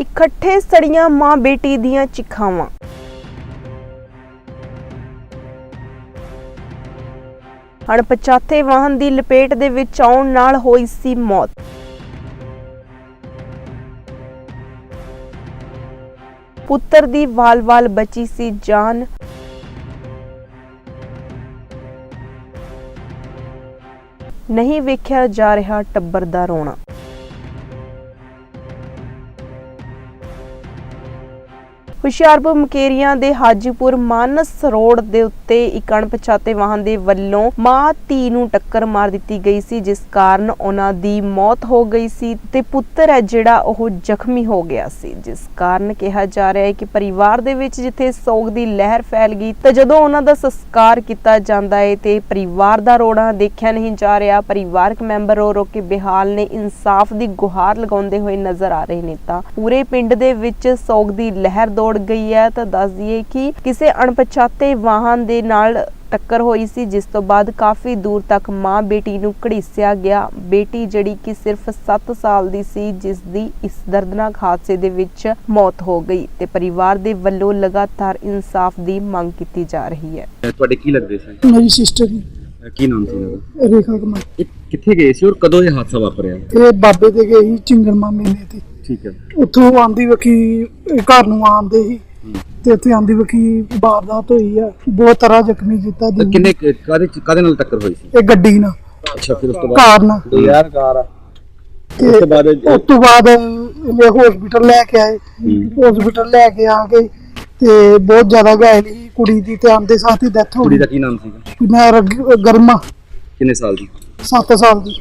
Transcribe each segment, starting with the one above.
ਇਕੱਠੇ ਸੜੀਆਂ ਮਾਂ ਬੇਟੀ ਦੀਆਂ ਚਿਖਾਵਾਂ। ਅਣਪਛਾਤੇ ਵਾਹਨ ਦੀ ਲਪੇਟ ਦੇ ਵਿੱਚ ਆਉਣ ਨਾਲ ਹੋਈ ਸੀ ਮੌਤ। ਪੁੱਤਰ ਦੀ ਵਾਲ-ਵਾਲ ਬਚੀ ਸੀ ਜਾਨ। ਨਹੀਂ ਵੇਖਿਆ ਜਾ ਰਿਹਾ ਟੱਬਰ ਦਾ ਰੋਣਾ। ਹੁਸ਼ਿਆਰਪੁਰ ਮੁਕੇਰੀਆਂ ਦੇ ਹਾਜੀਪੁਰ ਮਾਨਸ ਰੋਡ ਦੇ ਉੱਤੇ ਇੱਕ ਅਣਪਛਾਤੇ ਵਾਹਨ ਦੇ ਵੱਲੋਂ ਮਾਂ ਧੀ ਨੂੰ ਟੱਕਰ ਮਾਰ ਦਿੱਤੀ ਗਈ ਸੀ, ਜਿਸ ਕਾਰਨ ਉਹਨਾਂ ਦੀ ਮੌਤ ਹੋ ਗਈ ਸੀ ਤੇ ਪੁੱਤਰ ਹੈ ਜਿਹੜਾ ਉਹ ਜ਼ਖਮੀ ਹੋ ਗਿਆ ਸੀ। ਜਿਸ ਕਾਰਨ ਕਿਹਾ ਜਾ ਰਿਹਾ ਹੈ ਕਿ ਪਰਿਵਾਰ ਦੇ ਵਿੱਚ ਜਿੱਥੇ ਸੋਗ ਦੀ ਲਹਿਰ ਫੈਲ ਗਈ ਤਾਂ ਜਦੋਂ ਉਹਨਾਂ ਦਾ ਸੰਸਕਾਰ ਕੀਤਾ ਜਾਂਦਾ ਹੈ ਤੇ ਪਰਿਵਾਰ ਦਾ ਰੋਣਾ ਦੇਖਿਆ ਨਹੀਂ ਜਾ ਰਿਹਾ, ਪਰਿਵਾਰਕ ਮੈਂਬਰ ਰੋ ਰੋ ਕੇ ਬਿਹਾਲ ਨੇ ਇਨਸਾਫ ਦੀ ਗੁਹਾਰ ਲਗਾਉਂਦੇ ਹੋਏ ਨਜ਼ਰ ਆ ਰਹੇ ਨੇ ਤਾਂ ਪੂਰੇ ਪਿੰਡ ਦੇ ਵਿੱਚ ਸੋਗ ਦੀ ਲਹਿਰ ਦੌੜ ਗਈ ਹੈ ਤਾਂ ਦੱਸ ਦਈਏ ਕਿ ਕਿਸੇ ਅਣਪਛਾਤੇ ਵਾਹਨ ਦੇ ਨਾਲ ਟੱਕਰ ਹੋਈ ਸੀ ਜਿਸ ਤੋਂ ਬਾਅਦ ਕਾਫੀ ਦੂਰ ਤੱਕ ਮਾਂ ਬੇਟੀ ਨੂੰ ਘੜੀਸਿਆ ਗਿਆ। ਬੇਟੀ ਜਿਹੜੀ ਕਿ ਸਿਰਫ 7 ਸਾਲ ਦੀ ਸੀ ਜਿਸ ਦੀ ਇਸ ਦਰਦਨਾਕ ਹਾਦਸੇ ਦੇ ਵਿੱਚ ਮੌਤ ਹੋ ਗਈ ਤੇ ਪਰਿਵਾਰ ਦੇ ਵੱਲੋਂ ਲਗਾਤਾਰ ਇਨਸਾਫ ਦੀ ਮੰਗ ਕੀਤੀ ਜਾ ਰਹੀ ਹੈ। ਤੁਹਾਡੇ ਕੀ ਲੱਗਦੇ ਸੀ ਮੇਰੀ ਸਿਸਟਰ ਕੀ ਨਾਮ ਸੀ ਇਹਨਾਂ ਦਾ? ਰੇਖਾ ਕੁਮਾਰ। ਕਿੱਥੇ ਗਏ ਸੀ ਔਰ ਕਦੋਂ ਇਹ ਹਾਦਸਾ ਵਾਪਰਿਆ? ਇਹ ਬਾਬੇ ਦੇ ਗਏ ਸੀ ਚਿੰਗੜਮਾ ਮੇਲੇ ਤੇ ਠੀਕ ਹੈ। ਉੱਥੋਂ ਆਂਦੀ ਵਕੀ ਘਰ ਨੂੰ ਆਂਦੇ ਸੀ ਤੇ ਇੱਥੇ ਆਂਦੀ ਵਕੀ ਵਾਰਦਾਤ ਹੋਈ ਆ ਬਹੁਤ ਤਰ੍ਹਾਂ ਜ਼ਖਮੀ ਕੀਤਾ ਜੀ। ਕਿੰਨੇ ਕੁ- ਕਾਹਦੇ ਚ- ਕਾਹਦੇ ਨਾਲ ਟੱਕਰ ਹੋਈ ਸੀ? ਇਹ ਗੱਡੀ ਨਾਲ। ਅੱਛਾ ਫਿਰ ਉਸ ਤੋਂ ਕਾਰ ਨਾਲ। ਬਾਅਦ ਯਾਰ ਕਾਰ ਤੇ ਉਸ ਤੋਂ ਬਾਅਦ ਇਹ- ਉਸ ਤੋਂ ਬਾਅਦ ਇਹਨੇ ਹਸਪੀਟਲ ਲੈ ਕੇ ਆਏ। ਹਸਪੀਟਲ ਲੈ ਕੇ ਆ ਕੇ ਤੇ ਬਹੁਤ ਜ਼ਿਆਦਾ ਘਾਇਲ ਸੀ ਕੁੜੀ ਦੀ ਤੇ ਆਂਦੇ ਸਾਥ ਹੀ ਡੈਥ ਹੋ ਕੁੜੀ ਗਈ। ਦਾ ਕੀ ਨਾਮ ਸੀਗਾ? ਮੈਂ ਗਰਮਾ। ਕਿੰਨੇ ਸਾਲ ਦੀ? 7 ਸਾਲ ਦੀ।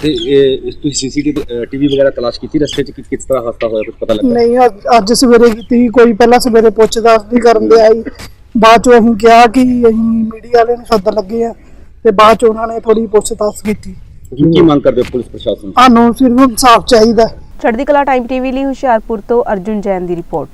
ਤੇ ਇਹ ਇਸ ਤੁਸੀਂ ਸੀਸੀਟੀਵੀ ਟੀਵੀ ਵਗੈਰਾ ਤਲਾਸ਼ ਕੀਤੀ ਰਸਤੇ ਚ ਕਿ ਕਿਸ ਤਰ੍ਹਾਂ ਹਾਦਸਾ ਹੋਇਆ ਕੁਝ ਪਤਾ ਲੱਗਾ? ਨਹੀਂ ਅੱਜ- ਅੱਜ ਸਵੇਰੇ ਕੀਤੀ ਕੋਈ ਪਹਿਲਾਂ ਸਵੇਰੇ ਪੁੱਛਦਾਸ ਨਹੀਂ ਕਰਨ ਦੇ ਆਈ। ਬਾਅਦ ਚ ਅਸੀਂ ਕਿਹਾ ਕਿ ਅਸੀਂ ਮੀਡੀਆ ਵਾਲੇ ਨੂੰ ਸੱਦਣ ਲੱਗੇ ਆ ਤੇ ਬਾਅਦ ਚ ਉਹਨਾਂ ਨੇ ਥੋੜੀ ਪੁੱਛਤਾਛ ਕੀਤੀ। ਕੀ ਕੀ ਮੰਗ ਕਰਦੇ ਹੋ ਪੁਲਿਸ ਪ੍ਰਸ਼ਾਸਨ ਤੋਂ? ਸਾਨੂੰ ਸਿਰਫ ਇਨਸਾਫ ਚਾਹੀਦਾ। ਚੜ੍ਹਦੀ ਕਲਾ ਟਾਈਮ ਟੀਵੀ ਲਈ ਹੁਸ਼ਿਆਰਪੁਰ ਤੋਂ ਅਰਜੁਨ ਜੈਨ ਦੀ ਰਿਪੋਰਟ।